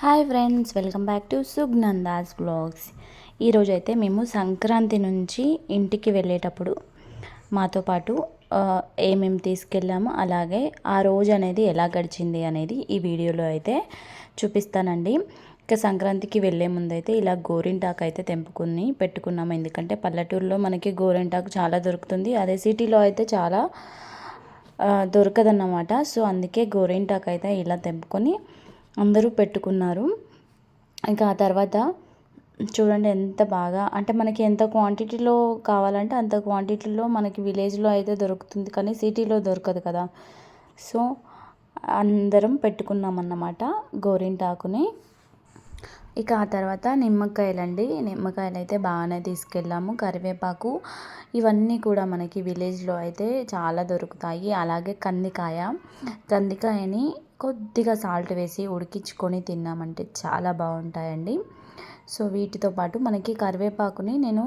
Hi friends welcome back to Sugnanda's blogs. ఈరోజు అయితే మేము సంక్రాంతి నుంచి ఇంటికి వెళ్ళేటప్పుడు మాతో పాటు ఏమేమి తీసుకెళ్ళాము అలాగే ఆ రోజు అనేది ఎలా గడిచింది అనేది ఈ వీడియోలో అయితే చూపిస్తానండి. ఇంకా సంక్రాంతికి వెళ్ళే ముందు అయితే ఇలా గోరింటాకు అయితే తెంపుకుని పెట్టుకున్నాము. ఎందుకంటే పల్లెటూరులో మనకి గోరింటాకు చాలా దొరుకుతుంది. అదే సిటీలో అయితే చాలా దొరకదన్నమాట. సో అందుకే గోరింటాకు అయితే ఇలా తెంపుకొని అందరూ పెట్టుకున్నారు. ఇంకా ఆ తర్వాత చూడండి ఎంత బాగా అంటే మనకి ఎంత క్వాంటిటీలో కావాలంటే అంత క్వాంటిటీలో మనకి విలేజ్లో అయితే దొరుకుతుంది కానీ సిటీలో దొరకదు కదా. సో అందరం పెట్టుకున్నాం అన్నమాట గోరింటాకుని. ఇక ఆ తర్వాత నిమ్మకాయలండి. నిమ్మకాయలు అయితే బాగానే తీసుకెళ్ళాము. కరివేపాకు ఇవన్నీ కూడా మనకి విలేజ్లో అయితే చాలా దొరుకుతాయి. అలాగే కందికాయ. కందికాయని కొద్దిగా సాల్ట్ వేసి ఉడికించుకొని తిన్నామంటే చాలా బాగుంటాయండి. సో వీటితో పాటు మనకి కరివేపాకుని నేను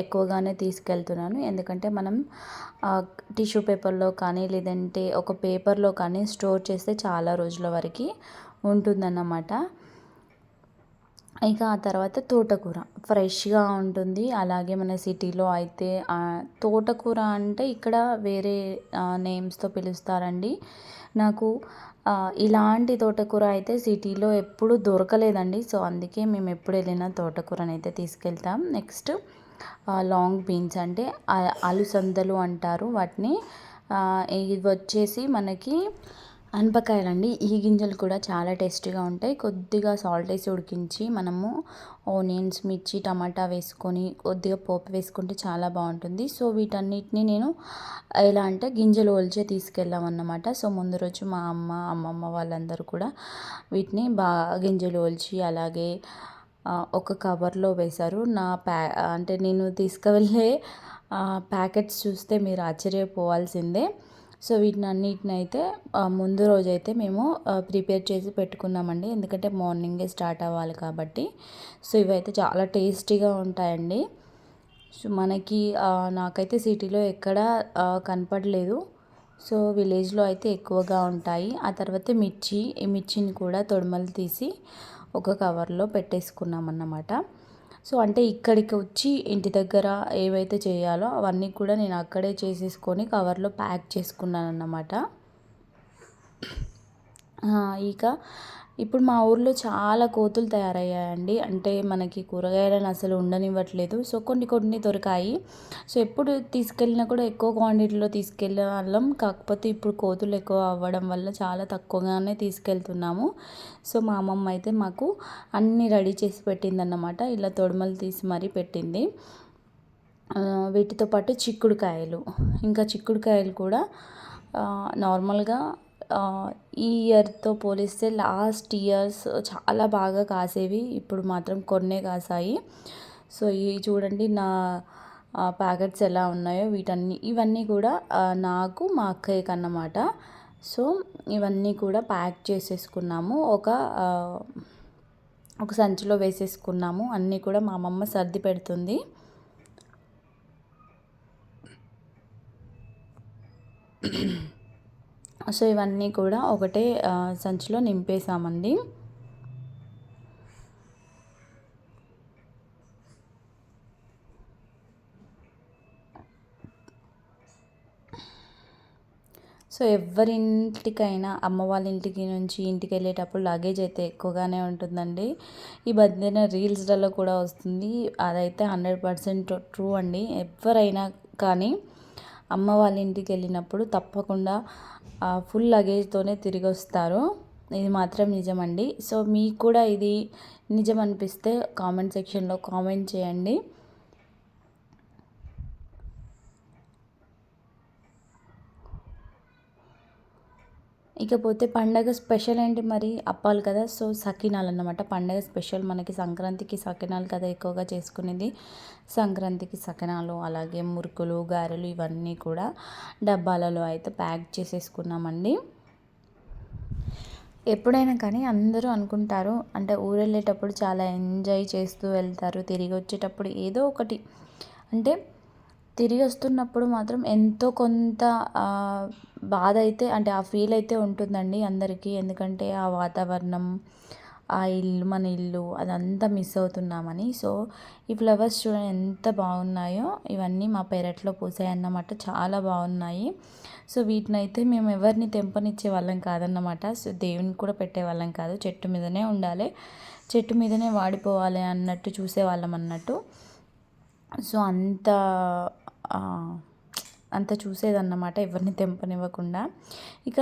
ఎక్కువగానే తీసుకెళ్తున్నాను. ఎందుకంటే మనం టిష్యూ పేపర్లో కానీ లేదంటే ఒక పేపర్లో కానీ స్టోర్ చేస్తే చాలా రోజుల వరకు ఉంటుందన్నమాట. ఇక ఆ తర్వాత తోటకూర ఫ్రెష్గా ఉంటుంది. అలాగే మన సిటీలో అయితే తోటకూర అంటే ఇక్కడ వేరే నేమ్స్తో పిలుస్తారండి. నాకు ఇలాంటి తోటకూర అయితే సిటీలో ఎప్పుడు దొరకలేదండి. సో అందుకే మేము ఎప్పుడు వెళ్ళినా తోటకూరని అయితే తీసుకెళ్తాం. నెక్స్ట్ లాంగ్ బీన్స్ అంటే అలుసందలు అంటారు వాటిని. ఇది వచ్చేసి మనకి అనపకాయలండి. ఈ గింజలు కూడా చాలా టేస్టీగా ఉంటాయి. కొద్దిగా సాల్ట్ వేసి ఉడికించి మనము ఆనియన్స్ మిర్చి టమాటా వేసుకొని కొద్దిగా పోపు వేసుకుంటే చాలా బాగుంటుంది. సో వీటన్నిటిని నేను ఎలా అంటే గింజలు ఒలిచే తీసుకెళ్ళామన్నమాట. సో ముందు రోజు మా అమ్మ అమ్మమ్మ వాళ్ళందరూ కూడా వీటిని బాగా గింజలు ఒలిచి అలాగే ఒక కవర్లో వేశారు. నా ప్యా అంటే నేను తీసుకువెళ్ళే ప్యాకెట్స్ చూస్తే మీరు ఆశ్చర్యపోవాల్సిందే. సో వీటిని అన్నిటిని అయితే ముందు రోజైతే మేము ప్రిపేర్ చేసి పెట్టుకున్నామండి. ఎందుకంటే మార్నింగే స్టార్ట్ అవ్వాలి కాబట్టి. సో ఇవైతే చాలా టేస్టీగా ఉంటాయండి. సో మనకి నాకైతే సిటీలో ఎక్కడ కనపడలేదు. సో విలేజ్లో అయితే ఎక్కువగా ఉంటాయి. ఆ తర్వాత మిర్చి ఈ మిర్చిని కూడా తొడమలు తీసి ఒక కవర్లో పెట్టేసుకున్నాం అన్నమాట సో అంటే ఇక్కడికి వచ్చి ఇంటి దగ్గర ఏవైతే చేయాలో అవన్నీ కూడా నేను అక్కడే చేసేసుకొని కవర్లో ప్యాక్ చేసుకున్నాను అన్నమాట ఇక ఇప్పుడు మా ఊర్లో చాలా కోతులు తయారయ్యాయండి. అంటే మనకి కూరగాయలను అసలు ఉండనివ్వట్లేదు. సో కొన్ని కొన్ని దొరికాయి. సో ఎప్పుడు తీసుకెళ్ళినా కూడా ఎక్కువ క్వాంటిటీలో తీసుకెళ్ళే వాళ్ళం కాకపోతే ఇప్పుడు కోతులు ఎక్కువ అవ్వడం వల్ల చాలా తక్కువగానే తీసుకెళ్తున్నాము. సో మా అమ్మమ్మ అయితే మాకు అన్నీ రెడీ చేసి పెట్టిందన్నమాట. ఇలా తొడమలు తీసి మరీ పెట్టింది. వీటితో పాటు చిక్కుడుకాయలు. ఇంకా చిక్కుడుకాయలు కూడా నార్మల్గా ఈ ఇయర్తో పోలిస్తే లాస్ట్ ఇయర్స్ చాలా బాగా కాసేవి. ఇప్పుడు మాత్రం కొన్నే కాసాయి. సో ఇవి చూడండి నా ప్యాకెట్స్ ఎలా ఉన్నాయో వీటన్ని ఇవన్నీ కూడా నాకు మా అక్కయ్యకి అన్నమాట. సో ఇవన్నీ కూడా ప్యాక్ చేసేసుకున్నాము. ఒక ఒక సంచిలో వేసేసుకున్నాము. అన్నీ కూడా మా అమ్మమ్మ సర్ది పెడుతుంది. సో ఇవన్నీ కూడా ఒకటే సంచిలో నింపేసామండి సో ఎవరింటికైనా అమ్మ వాళ్ళ ఇంటికి నుంచి ఇంటికి వెళ్ళేటప్పుడు లగేజ్ అయితే ఎక్కువగానే ఉంటుందండి. ఈ మధ్యన రీల్స్లలో కూడా వస్తుంది. అదైతే హండ్రెడ్ పర్సెంట్ ట్రూ అండి. ఎవరైనా కానీ అమ్మ వాళ్ళ ఇంటికి వెళ్ళినప్పుడు తప్పకుండా ఫుల్ లగేజ్తోనే తిరిగి వస్తారు ఇది మాత్రం నిజమండి. సో మీకు కూడా ఇది నిజం అనిపిస్తే కామెంట్ సెక్షన్లో కామెంట్ చేయండి. ఇకపోతే పండగ స్పెషల్ ఏంటి మరి? అప్పాలు కదా. సో సకినాలు అన్నమాట. పండగ స్పెషల్ మనకి సంక్రాంతికి సకినాలు కదా ఎక్కువగా చేసుకునేది. సంక్రాంతికి సకినాలు అలాగే మురుకులు గారెలు ఇవన్నీ కూడా డబ్బాలలో అయితే ప్యాక్ చేసేసుకున్నామండి. ఎప్పుడైనా కానీ అందరూ అనుకుంటారు. అంటే ఊరు వెళ్ళేటప్పుడు చాలా ఎంజాయ్ చేస్తూ వెళ్తారు. తిరిగి వచ్చేటప్పుడు ఏదో ఒకటి. అంటే తిరిగి వస్తున్నప్పుడు మాత్రం ఎంతో కొంత బాధ అయితే అంటే ఆ ఫీల్ అయితే ఉంటుందండి అందరికీ. ఎందుకంటే ఆ వాతావరణం ఆ ఇల్లు మన ఇల్లు అదంతా మిస్ అవుతున్నామని. సో ఈ ఫ్లవర్స్ చూడండి ఎంత బాగున్నాయో. ఇవన్నీ మా పెరట్లో పూసాయి అన్నమాట చాలా బాగున్నాయి. సో వీటిని అయితే మేము ఎవరిని తెంపనిచ్చే వాళ్ళం కాదన్నమాట. సో దేవునికి కూడా పెట్టే వాళ్ళం కాదు. చెట్టు మీదనే ఉండాలి. చెట్టు మీదనే వాడిపోవాలి అన్నట్టు చూసేవాళ్ళం అన్నట్టు. సో అంత అంత చూసేదన్నమాట ఎవరిని తెంపనివ్వకుండా. ఇక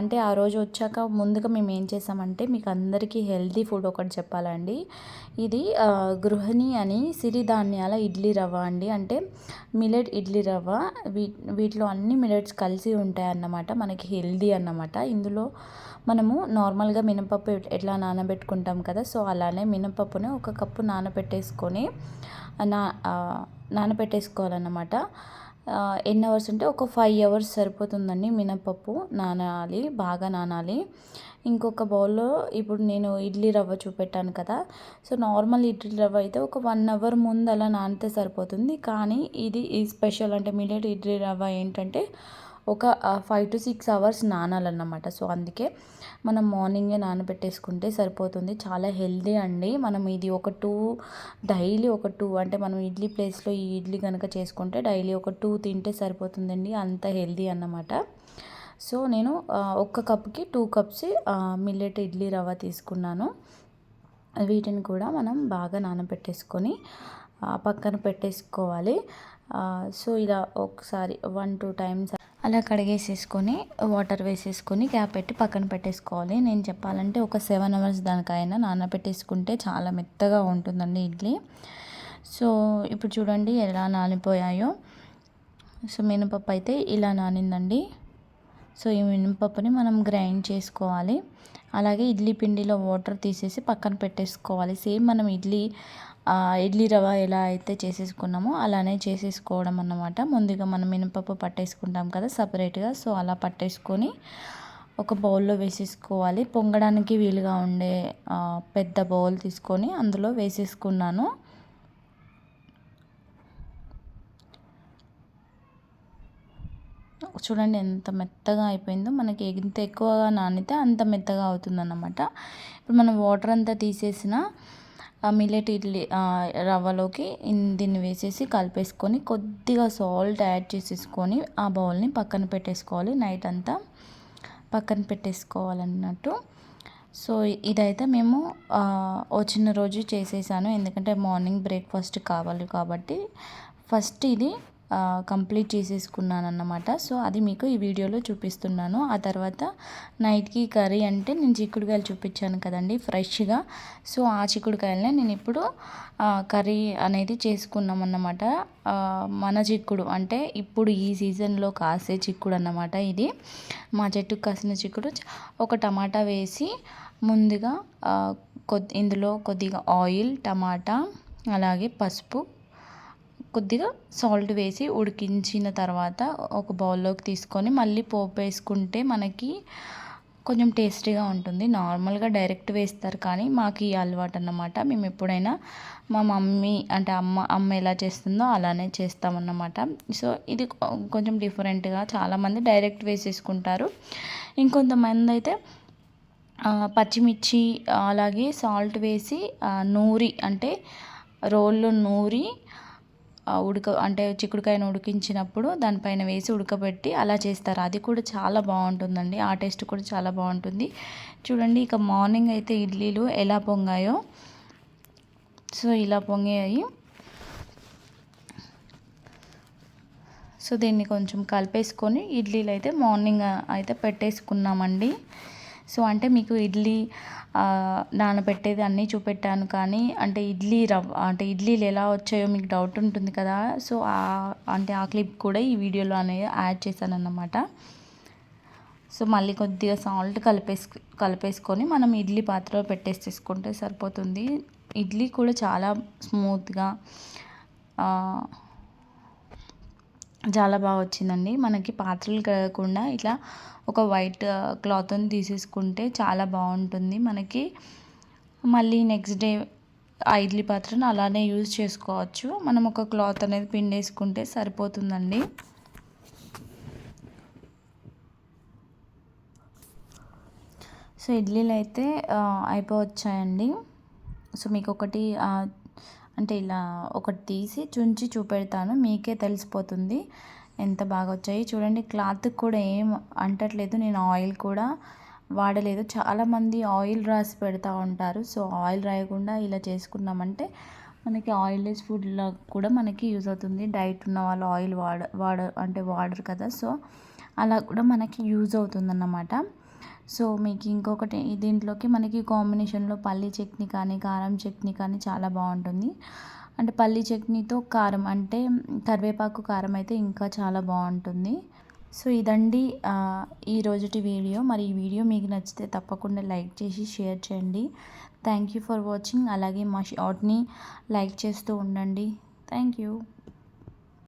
అంటే ఆ రోజు వచ్చాక ముందుగా మేము ఏం చేసామంటే మీకు అందరికీ హెల్తీ ఫుడ్ ఒకటి చెప్పాలండి. ఇది గృహిణి అని సిరిధాన్యాల ఇడ్లీ రవ్వ అండి. అంటే మిలెట్ ఇడ్లీ రవ్వ వీ వీటిలో అన్ని మిలెట్స్ కలిసి ఉంటాయి అన్నమాట మనకి హెల్దీ అన్నమాట. ఇందులో మనము నార్మల్గా మినపప్పు ఎట్లా నానబెట్టుకుంటాం కదా సో అలానే మినపప్పుని ఒక కప్పు నానబెట్టేసుకొని నా నానబెట్టేసుకోవాలన్నమాట. ఎన్ని అవర్స్ అంటే ఒక ఫైవ్ అవర్స్ సరిపోతుందండి మినపప్పు నానాలి బాగా నానాలి. ఇంకొక బౌల్లో ఇప్పుడు నేను ఇడ్లీ రవ్వ చూపెట్టాను కదా సో నార్మల్ ఇడ్లీ రవ్వ అయితే ఒక వన్ అవర్ ముందు అలా నానితే సరిపోతుంది. కానీ ఇది ఈ స్పెషల్ అంటే మిల్లెట్ ఇడ్లీ రవ్వ ఏంటంటే ఒక ఫైవ్ టు సిక్స్ అవర్స్ నానాలన్నమాట. సో అందుకే మనం మార్నింగే నానబెట్టేసుకుంటే సరిపోతుంది. చాలా హెల్దీ అండి. మనం ఇది ఒక టూ డైలీ ఒక టూ అంటే మనం ఇడ్లీ ప్లేస్లో ఈ ఇడ్లీ కనుక చేసుకుంటే డైలీ ఒక టూ తింటే సరిపోతుందండి. అంత హెల్దీ అన్నమాట. సో నేను ఒక్క కప్కి two cups millet idli rava తీసుకున్నాను. వీటిని కూడా మనం బాగా నానబెట్టేసుకొని పక్కన పెట్టేసుకోవాలి. సో ఇలా ఒకసారి వన్ టూ టైమ్స్ అలా కడిగేసేసుకొని వాటర్ వేసేసుకొని గ్యాప్ పెట్టి పక్కన పెట్టేసుకోవాలి. నేను చెప్పాలంటే ఒక సెవెన్ అవర్స్ దానికైనా నానబెట్టేసుకుంటే చాలా మెత్తగా ఉంటుందండి ఇడ్లీ. సో ఇప్పుడు చూడండి ఎలా నానిపోయాయో. సో మినపప్పు అయితే ఇలా నానిందండి. సో ఈ మినపప్పుని మనం గ్రైండ్ చేసుకోవాలి. అలాగే ఇడ్లీ పిండిలో వాటర్ తీసేసి పక్కన పెట్టేసుకోవాలి. సేమ్ మనం ఇడ్లీ ఇడ్లీ రవ్వ ఎలా అయితే చేసేసుకున్నామో అలానే చేసేసుకోవడం అన్నమాట. ముందుగా మనం మినపప్పు పట్టేసుకుంటాం కదా సపరేట్గా సో అలా పట్టేసుకొని ఒక బౌల్లో వేసేసుకోవాలి. పొంగడానికి వీలుగా ఉండే పెద్ద బౌల్ తీసుకొని అందులో వేసేసుకున్నాను. చూడండి ఎంత మెత్తగా అయిపోయిందో. మనకి ఎంత ఎక్కువగా నానితే అంత మెత్తగా అవుతుందన్నమాట. ఇప్పుడు మనం వాటర్ అంతా తీసేసిన మిల్లెట్ ఇడ్లీ రవ్వలోకి దీన్ని వేసేసి కలిపేసుకొని కొద్దిగా సాల్ట్ యాడ్ చేసేసుకొని ఆ బౌల్ని పక్కన పెట్టేసుకోవాలి. నైట్ అంతా పక్కన పెట్టేసుకోవాలన్నట్టు. సో ఇదైతే మేము వచ్చిన రోజు చేసేసాను. ఎందుకంటే మార్నింగ్ బ్రేక్ఫాస్ట్ కావాలి కాబట్టి. ఫస్ట్ ఇది కంప్లీట్ చేసేసుకున్నాను అన్నమాట సో అది మీకు ఈ వీడియోలో చూపిస్తున్నాను. ఆ తర్వాత నైట్కి కర్రీ అంటే నేను చిక్కుడుకాయలు చూపించాను కదండి ఫ్రెష్గా. సో ఆ చిక్కుడుకాయలనే నేను ఇప్పుడు కర్రీ అనేది చేసుకున్నాం అన్నమాట మన చిక్కుడు అంటే ఇప్పుడు ఈ సీజన్లో కాసే చిక్కుడు అన్నమాట ఇది. మా చెట్టుకు కాసిన చిక్కుడు ఒక టమాటా వేసి ముందుగా కొద్ది ఇందులో కొద్దిగా ఆయిల్ టమాటా అలాగే పసుపు కొద్దిగా సాల్ట్ వేసి ఉడికించిన తర్వాత ఒక బౌల్లోకి తీసుకొని మళ్ళీ పోపు వేసుకుంటే మనకి కొంచెం టేస్టీగా ఉంటుంది. నార్మల్గా డైరెక్ట్ వేస్తారు కానీ మాకు ఈ అలవాటు అన్నమాట. మేము ఎప్పుడైనా మా మమ్మీ అంటే అమ్మ అమ్మ ఎలా చేస్తుందో అలానే చేస్తామన్నమాట. సో ఇది కొంచెం డిఫరెంట్గా చాలామంది డైరెక్ట్ వేసేసుకుంటారు. ఇంకొంతమంది అయితే పచ్చిమిర్చి అలాగే సాల్ట్ వేసి నూరి అంటే రోల్లో నూరి ఉడక అంటే చిక్కుడుకాయను ఉడికించినప్పుడు దానిపైన వేసి ఉడకబెట్టి అలా చేస్తారు. అది కూడా చాలా బాగుంటుందండి. ఆ టేస్ట్ కూడా చాలా బాగుంటుంది. చూడండి ఇక మార్నింగ్ అయితే ఇడ్లీలు ఎలా పొంగాయో. సో ఇలా పొంగాయి. సో దీన్ని కొంచెం కలిపేసుకొని ఇడ్లీలు అయితే మార్నింగ్ అయితే పెట్టేసుకున్నామండి. సో అంటే మీకు ఇడ్లీ నానబెట్టేది అన్నీ చూపెట్టాను కానీ అంటే ఇడ్లీ రవ్వ అంటే ఇడ్లీలు ఎలా వచ్చాయో మీకు డౌట్ ఉంటుంది కదా. సో అంటే ఆ క్లిప్ కూడా ఈ వీడియోలో అనేది యాడ్ చేశాను అన్నమాట సో మళ్ళీ కొద్దిగా సాల్ట్ కలిపేసు కలిపేసుకొని మనం ఇడ్లీ పాత్రలో పెట్టేసి తీసుకుంటే సరిపోతుంది. ఇడ్లీ కూడా చాలా స్మూత్గా చాలా బాగా వచ్చిందండి. మనకి పాత్రలు కడగకుండా ఇట్లా ఒక వైట్ క్లాత్ని తీసేసుకుంటే చాలా బాగుంటుంది. మనకి మళ్ళీ నెక్స్ట్ డే ఆ ఇడ్లీ పాత్రను అలానే యూజ్ చేసుకోవచ్చు. మనం ఒక క్లాత్ అనేది పిండేసుకుంటే సరిపోతుందండి. సో ఇడ్లీలు అయితే అయిపోవచ్చాయండి. సో మీకు ఒకటి అంటే ఇలా ఒకటి తీసి చుంచి చూపెడతాను. మీకే తెలిసిపోతుంది ఎంత బాగా వచ్చాయి చూడండి క్లాత్ కూడా ఏం అంటట్లేదు. నేను ఆయిల్ కూడా వాడలేదు. చాలామంది ఆయిల్ రాసి పెడతా ఉంటారు. సో ఆయిల్ రాయకుండా ఇలా చేసుకున్నామంటే మనకి ఆయిల్లెస్ ఫుడ్లో కూడా మనకి యూజ్ అవుతుంది. డైట్ ఉన్న వాళ్ళు ఆయిల్ వాడ వాడ అంటే వాడరు కదా. సో అలా కూడా మనకి యూజ్ అవుతుంది అన్నమాట సో మీకు ఇంకొకటి దీంట్లోకి మనకి కాంబినేషన్లో పల్లీ చట్నీ కానీ కారం చట్నీ కానీ చాలా బాగుంటుంది. అంటే పల్లీ చట్నీతో కారం అంటే కరివేపాకు కారం అయితే ఇంకా చాలా బాగుంటుంది. సో ఇదండి ఈ రోజుటి వీడియో. మరి ఈ వీడియో మీకు నచ్చితే తప్పకుండా లైక్ చేసి షేర్ చేయండి. Thank you for watching. అలాగే మా షార్ట్ని లైక్ చేస్తూ ఉండండి. Thank you.